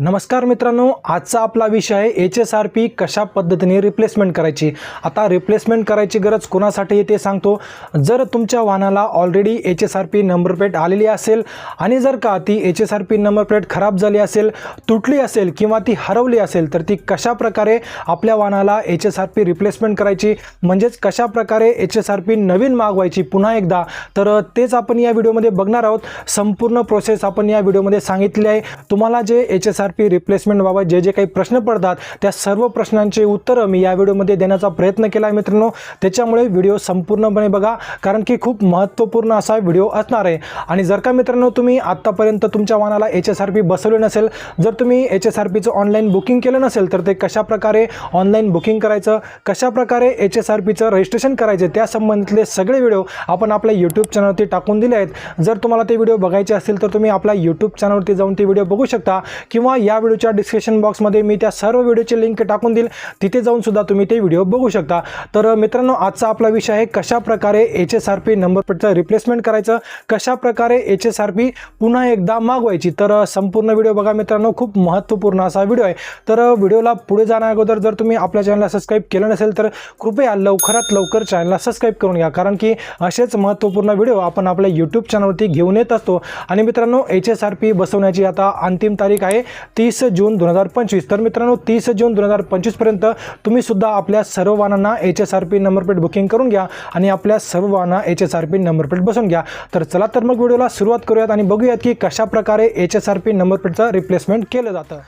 नमस्कार मित्रांनो आजचा आपला विषय आहे एच एस आर पी कशा पद्धतीने रिप्लेसमेंट करायची. आता रिप्लेसमेंट करायची गरज कोणासाठी ते सांगतो. जर तुमच्या वाहनाला already H S R P number plate आलेली असेल आणि जर का ती H S R P number plate खराब झाली असेल तुटली असेल किंवा ती हरवली असेल तर ती कशा प्रकारे आपल्या वाहनाला H S R P replacement करायची म्हणजेच कशा प्रकारे एच एस आर पी नवीन मागवायची पुन्हा एकदा तर तेच आपण या व्हिडिओमध्ये बघणार आहोत. संपूर्ण प्रोसेस आपण या व्हिडिओमध्ये सांगितली आहे. तुम्हाला जे H S R R P रिप्लेसमेंटबाबत जे जे काही प्रश्न पडतात त्या सर्व प्रश्नांचे उत्तरं मी या व्हिडिओमध्ये देण्याचा प्रयत्न केला आहे मित्रांनो. त्याच्यामुळे व्हिडिओ संपूर्णपणे बघा कारण की खूप महत्त्वपूर्ण असा व्हिडिओ असणार आहे. आणि जर का मित्रांनो तुम्ही आत्तापर्यंत तुमच्या वाहनाला एच एस आर पी बसवले नसेल जर तुम्ही एच एस आर पीचं ऑनलाईन बुकिंग केलं नसेल तर ते कशा प्रकारे ऑनलाईन बुकिंग करायचं कशाप्रकारे एच एस आर पीचं रजिस्ट्रेशन करायचे त्या संबंधितले सगळे व्हिडिओ आपण आपल्या यूट्यूब चॅनलवरती टाकून दिले आहेत. जर तुम्हाला ते व्हिडिओ बघायचे असतील तर तुम्ही आपल्या यूट्यूब चॅनलवरती जाऊन ते व्हिडिओ बघू शकता. किंवा या व्हिडिओच्या डिस्क्रिप्शन बॉक्समध्ये मी त्या सर्व व्हिडिओची लिंक टाकून देईल. तिथे जाऊन सुद्धा तुम्ही ते व्हिडिओ बघू शकता. तर मित्रांनो आजचा आपला विषय आहे कशा प्रकारे H S R P number प्लेटचं replacement करायचं कशा प्रकारे एच एस आर पी पुन्हा एकदा मागवायची. तर संपूर्ण व्हिडिओ बघा मित्रांनो खूप महत्त्वपूर्ण असा व्हिडिओ आहे. तर व्हिडिओला पुढे जाण्या अगोदर जर तुम्ही आपल्या चॅनलला सबस्क्राईब केलं नसेल तर कृपया लवकरात लवकर चॅनलला सबस्क्राईब करून घ्या. कारण की असेच महत्त्वपूर्ण व्हिडिओ आपण आपल्या यूट्यूब चॅनलवरती घेऊन येत असतो. आणि मित्रांनो एच एस आर पी बसवण्याची आता अंतिम तारीख आहे. तीस जून दोन हजार पंचवीस. तर मित्रांनो तीस जून दोन हजार पंचवीसपर्यंत तुम्ही सुद्धा आपल्या सर्व वाहनांना H S R P number plate booking करून घ्या आणि आपल्या सर्व वाहना H S R P number plate बसून घ्या. तर चला तर मग व्हिडिओला सुरुवात करूयात आणि बघूयात की कशा प्रकारे H S R P number प्लेटचं replacement केलं जातं.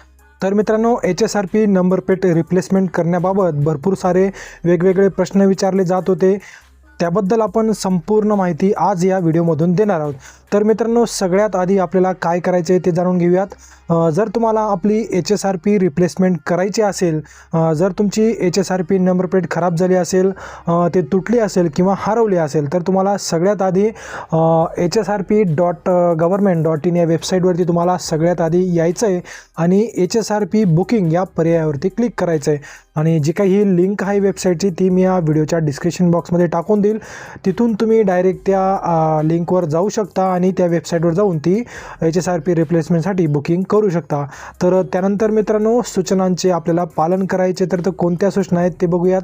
तर मित्रांनो H S R P number plate replacement करण्याबाबत भरपूर सारे वेगवेगळे प्रश्न विचारले जात होते. त्याबद्दल आपण संपूर्ण माहिती आज या व्हिडिओमधून देणार आहोत. तर मित्रांनो सगळ्यात आधी आपल्याला काय करायचे आहे ते जाणून घेऊयात. जर तुम्हाला आपली H S R P replacement करायची असेल जर तुमची H S R P number plate खराब झाली असेल ते तुटली असेल किंवा हरवली असेल तर तुम्हाला सगळ्यात आधी H S R P dot government dot in या वेबसाईटवरती तुम्हाला सगळ्यात आधी यायचं आहे आणि H S R P booking या पर्यायावरती क्लिक करायचं आहे आणि जी काही ही लिंक आहे वेबसाईटची ती मी या व्हिडिओच्या डिस्क्रिप्शन बॉक्समध्ये टाकून असतील तिथून तुम्ही डायरेक्ट त्या लिंकवर जाऊ शकता आणि त्या वेबसाईटवर जाऊन ती एच एस आर पी रिप्लेसमेंटसाठी बुकिंग करू शकता. तर त्यानंतर मित्रांनो सूचनांचे आपल्याला पालन करायचे तर तर कोणत्या सूचना आहेत ते बघूयात.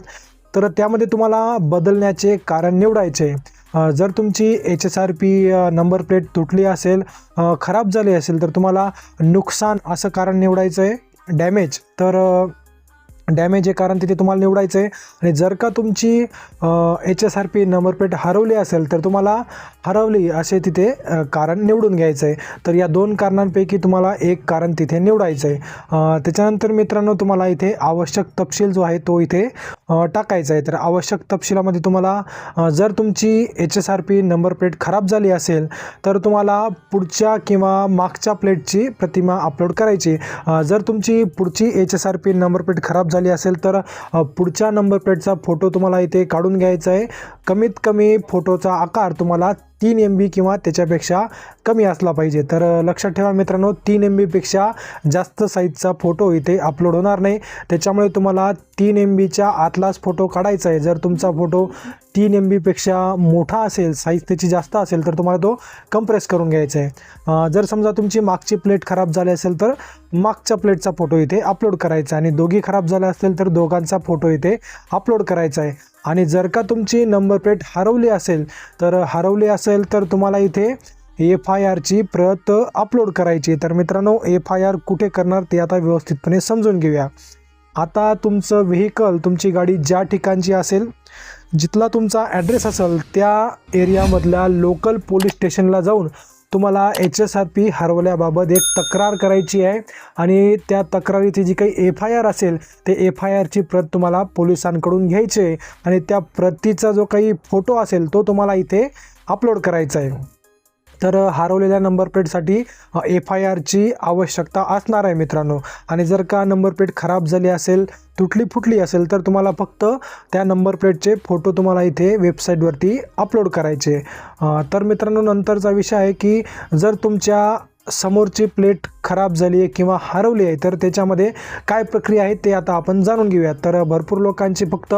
तर त्यामध्ये तुम्हाला बदलण्याचे कारण निवडायचे. जर तुमची H S R P number plate तुटली असेल खराब झाली असेल तर तुम्हाला नुकसान असं कारण निवडायचं आहे डॅमेज तर डॅमेज आहे कारण तिथे तुम्हाला निवडायचं आहे. आणि जर का तुमची H S R P number plate हरवली असेल तर तुम्हाला हरवली असे तिथे कारण निवडून घ्यायचं आहे. तर या दोन कारणांपैकी तुम्हाला एक कारण तिथे निवडायचं आहे. त्याच्यानंतर मित्रांनो तुम्हाला इथे आवश्यक तपशील जो आहे तो इथे टाकायचा आहे. तर आवश्यक तपशिलामध्ये तुम्हाला जर तुमची H S R P number plate खराब झाली असेल तर तुम्हाला पुढच्या किंवा मागच्या प्लेटची प्रतिमा अपलोड करायची जर तुमची पुढची H S R P number plate खराब झाली असेल तर पुढच्या नंबर प्लेटचा फोटो तुम्हाला इथे काढून घ्यायचा आहे. कमीत कमी फोटोचा आकार तुम्हाला तीन एम बी किंवा त्याच्यापेक्षा कमी असला पाहिजे. तर लक्षात ठेवा मित्रांनो तीन एम बीपेक्षा जास्त साईजचा फोटो इथे अपलोड होणार नाही. त्याच्यामुळे तुम्हाला तीन एम बीच्या आतलाच फोटो काढायचा आहे. जर तुमचा फोटो तीन एम बीपेक्षा मोठा असेल साईज त्याची जास्त असेल तर तुम्हाला तो कंप्रेस करून घ्यायचा आहे. जर समजा तुमची मागची प्लेट खराब झाली असेल तर मागच्या प्लेटचा फोटो इथे अपलोड करायचा आणि दोघी खराब झाल्या असतील तर दोघांचा फोटो इथे अपलोड करायचा आहे. आणि जर का तुमची नंबर प्लेट हरवली असेल तर हरवली असेल तर तुम्हाला इथे एफ आय आरची प्रत अपलोड करायची. तर मित्रांनो एफ आय आर कुठे करणार ते आता व्यवस्थितपणे समजून घेऊया. आता तुमचं व्हेकल तुमची गाडी ज्या ठिकाणची असेल जिथला तुमचा ॲड्रेस असेल त्या एरियामधल्या लोकल पोलीस स्टेशनला जाऊन तुम्हाला एच एस आर पी हरवल्याबाबत एक तक्रार करायची आहे आणि त्या तक्रारीची जी काही एफ आय आर असेल ते एफ आय आरची प्रत तुम्हाला पोलिसांकडून घ्यायची आहे आणि त्या प्रतीचा जो काही फोटो असेल तो तुम्हाला इथे अपलोड करायचा आहे. तर हरवलेल्या नंबर प्लेटसाठी एफ आय आरची आवश्यकता असणार आहे मित्रांनो. आणि जर का नंबर प्लेट खराब झाली असेल तुटली फुटली असेल तर तुम्हाला फक्त त्या नंबर प्लेटचे फोटो तुम्हाला इथे वेबसाईटवरती अपलोड करायचे. तर मित्रांनो नंतरचा विषय आहे की जर तुमच्या समोरची प्लेट खराब झाली आहे किंवा हरवली आहे तर त्याच्यामध्ये काय प्रक्रिया आहे ते आता आपण जाणून घेऊयात. तर भरपूर लोकांची फक्त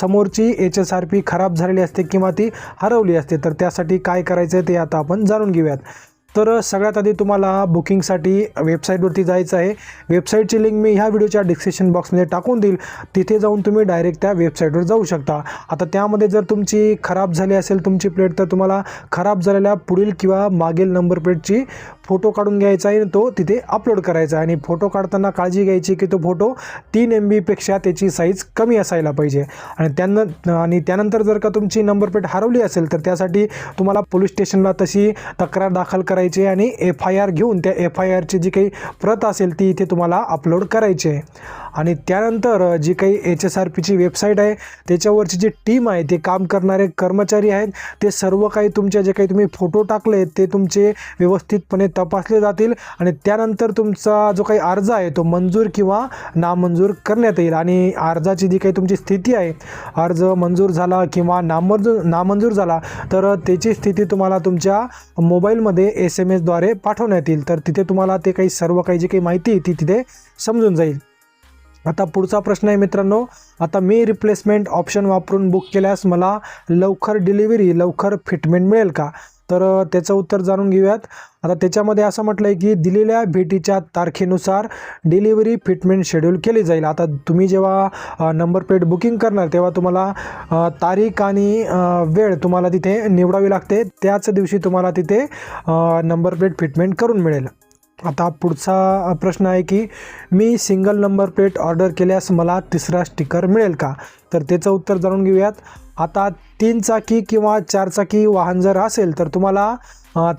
समोरची एच एस आर पी खराब झालेली असते किंवा ती हरवली असते तर त्यासाठी काय करायचं आहे ते आता आपण जाणून घेऊयात. तर सगळ्यात आधी तुम्हाला बुकिंगसाठी वेबसाईटवरती जायचं आहे. वेबसाईटची लिंक मी ह्या व्हिडिओच्या डिस्क्रिप्शन बॉक्समध्ये टाकून देईल. तिथे जाऊन तुम्ही डायरेक्ट त्या वेबसाईटवर जाऊ शकता. आता त्यामध्ये जर तुमची खराब झाली असेल तुमची प्लेट तर तुम्हाला खराब झालेल्या पुढील किंवा मागील नंबर प्लेटची फोटो काढून घ्यायचा आहे आणि तो तिथे अपलोड करायचा आहे. आणि फोटो काढताना काळजी घ्यायची की तो फोटो तीन एम बीपेक्षा त्याची साईज कमी असायला पाहिजे. आणि त्यांना आणि त्यानंतर जर का तुमची नंबर प्लेट हरवली असेल तर त्यासाठी तुम्हाला पोलीस स्टेशनला तशी तक्रार दाखल करायची आहे. आणि एफ आय आर घेऊन त्या एफ आय आरची जी काही प्रत असेल ती इथे तुम्हाला अपलोड करायची आहे. आणि त्यानंतर जी काही एच एस आर पीची वेबसाईट आहे त्याच्यावरची जी टीम आहे ते काम करणारे कर्मचारी आहेत. ते सर्व काही तुमच्या जे काही तुम्ही फोटो टाकले ते तुमचे व्यवस्थितपणे तपासले जातील आणि त्यानंतर तुमचा जो काही अर्ज आहे तो मंजूर किंवा नामंजूर करण्यात येईल. आणि अर्जाची जी काही तुमची स्थिती आहे अर्ज मंजूर झाला किंवा नामंजूर नामंजूर झाला तर त्याची स्थिती तुम्हाला तुमच्या मोबाईलमध्ये एस एम एसद्वारे पाठवण्यात येईल. तर तिथे तुम्हाला ते काही सर्व काही जी काही माहिती आहे ती तिथे समजून जाईल. आता पुढचा प्रश्न आहे मित्रांनो आता मी रिप्लेसमेंट ऑप्शन वापरून बुक केल्यास मला लवकर डिलिव्हरी लवकर फिटमेंट मिळेल का? तर त्याचं उत्तर जाणून घेऊयात. आता त्याच्यामध्ये असं म्हटलं आहे की दिलेल्या भेटीच्या तारखेनुसार डिलिव्हरी फिटमेंट शेड्यूल केली जाईल. आता तुम्ही जेव्हा नंबर प्लेट बुकिंग करणार तेव्हा तुम्हाला तारीख आणि वेळ तुम्हाला तिथे निवडावी लागते. त्याच दिवशी तुम्हाला तिथे नंबर प्लेट फिटमेंट करून मिळेल. आता पुढचा प्रश्न आहे की मी सिंगल नंबर प्लेट ऑर्डर केल्यास मला तिसरा स्टिकर मिळेल का? तर त्याचं उत्तर जाणून घेऊयात. आता तीन चाकी किंवा चार चाकी वाहन जर असेल तर तुम्हाला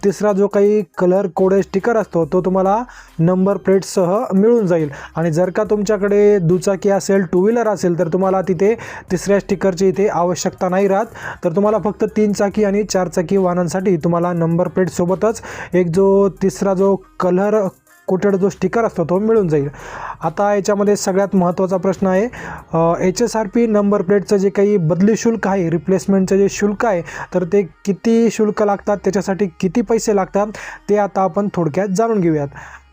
तिसरा जो काही कलर कोडे स्टिकर असतो तो तुम्हाला नंबर प्लेटसह मिळून जाईल. आणि जर का तुमच्याकडे दुचाकी असेल टू व्हीलर असेल तर तुम्हाला तिथे तिसऱ्या स्टिकरची इथे आवश्यकता नाही राहत. तर तुम्हाला फक्त तीन चाकी आणि चार चाकी वाहनांसाठी तुम्हाला नंबर प्लेटसोबतच एक जो तिसरा जो कलर कोटेड जो स्टिकर असतो तो मिळून जाईल. आता याच्यामध्ये सगळ्यात महत्त्वाचा प्रश्न आहे H S R P number प्लेटचं जे काही बदली शुल्क आहे रिप्लेसमेंटचं जे शुल्क आहे तर ते किती शुल्क लागतात त्याच्यासाठी किती पैसे लागतात ते आता आपण थोडक्यात जाणून घेऊयात.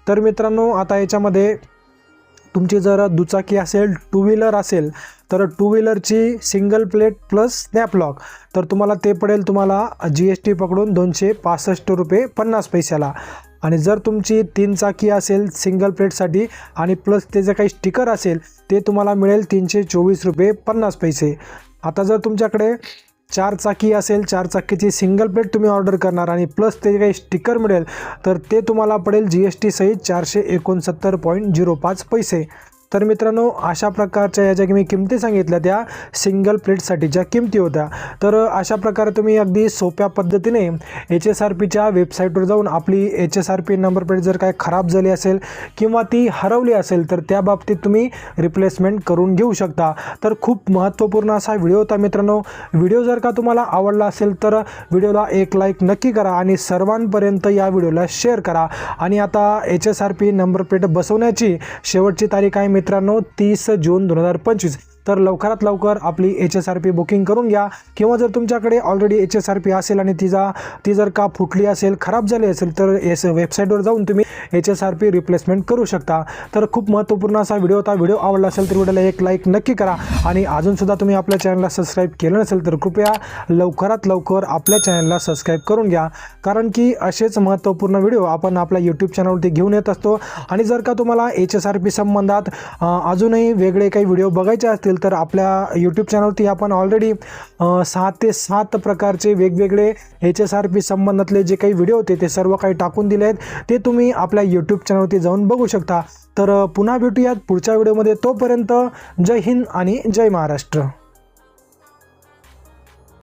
तर मित्रांनो आता याच्यामध्ये तुमची जर दुचाकी असेल टू व्हीलर असेल तर two व्हीलरची single plate plus snap lock तर तुम्हाला ते पडेल तुम्हाला जी एस टी पकडून दोनशे पासष्ट रुपये पन्नास पैशाला. आणि जर तुमची तीन चाकी असेल सिंगल प्लेटसाठी आणि प्लस ते जे काही स्टिकर असेल ते तुम्हाला मिळेल तीनशे चोवीस रुपये पन्नास पैसे. आता जर तुमच्याकडे चार चाकी असेल चार चाकीची सिंगल प्लेट तुम्ही ऑर्डर करणार आणि प्लस ते काही स्टिकर मिळेल तर ते तुम्हाला पडेल जी एस टी सहित चारशे एकोणसत्तर पॉईंट झिरो पाच पैसे. तर मित्रांनो अशा प्रकारच्या या ज्या मी किमती सांगितल्या त्या सिंगल प्लेटसाठीच्या किमती होत्या तर अशा प्रकारे तुम्ही अगदी सोप्या पद्धतीने एच एस आर पीच्या वेबसाईटवर जाऊन आपली H S R P number plate जर काय खराब झाली असेल किंवा ती हरवली असेल तर त्या बाबतीत तुम्ही रिप्लेसमेंट करून घेऊ शकता. तर खूप महत्त्वपूर्ण असा व्हिडिओ होता मित्रांनो. व्हिडिओ जर का तुम्हाला आवडला असेल तर व्हिडिओला एक लाईक नक्की करा आणि सर्वांपर्यंत या व्हिडिओला शेअर करा. आणि आता H S R P number plate बसवण्याची शेवटची तारीख आहे मित्रांनो तीस जून दोन हजार पंचवीस तर लवकरात लवकर आपली H S R P booking करून घ्या. किंवा जर तुमच्याकडे already H S R P असेल आणि तिचा ती जर का फुटली असेल खराब झाली असेल तर एस वेबसाईटवर जाऊन तुम्ही H S R P replacement करू शकता. तर खूप महत्त्वपूर्ण असा व्हिडिओ होता. व्हिडिओ आवडला असेल तर व्हिडिओला एक लाईक नक्की करा. आणि अजूनसुद्धा तुम्ही आपल्या चॅनलला सबस्क्राईब केलं नसेल तर कृपया लवकरात लवकर आपल्या चॅनलला सबस्क्राईब करून घ्या. कारण की असेच महत्त्वपूर्ण व्हिडिओ आपण आपल्या यूट्यूब चॅनलवरती घेऊन येत असतो. आणि जर का तुम्हाला एच एस आर पी संबंधात अजूनही वेगळे काही व्हिडिओ बघायचे असतील तर आपल्या यूट्यूब चॅनलवरती आपण ऑलरेडी सहा ते सात प्रकारचे वेगवेगळे एच एस आर पी संबंधातले जे काही व्हिडिओ होते ते सर्व काही टाकून दिले आहेत. ते तुम्ही आपल्या यूट्यूब चॅनलवरती जाऊन बघू शकता. तर पुन्हा भेटूयात पुढच्या व्हिडिओमध्ये तोपर्यंत जय हिंद आणि जय महाराष्ट्र.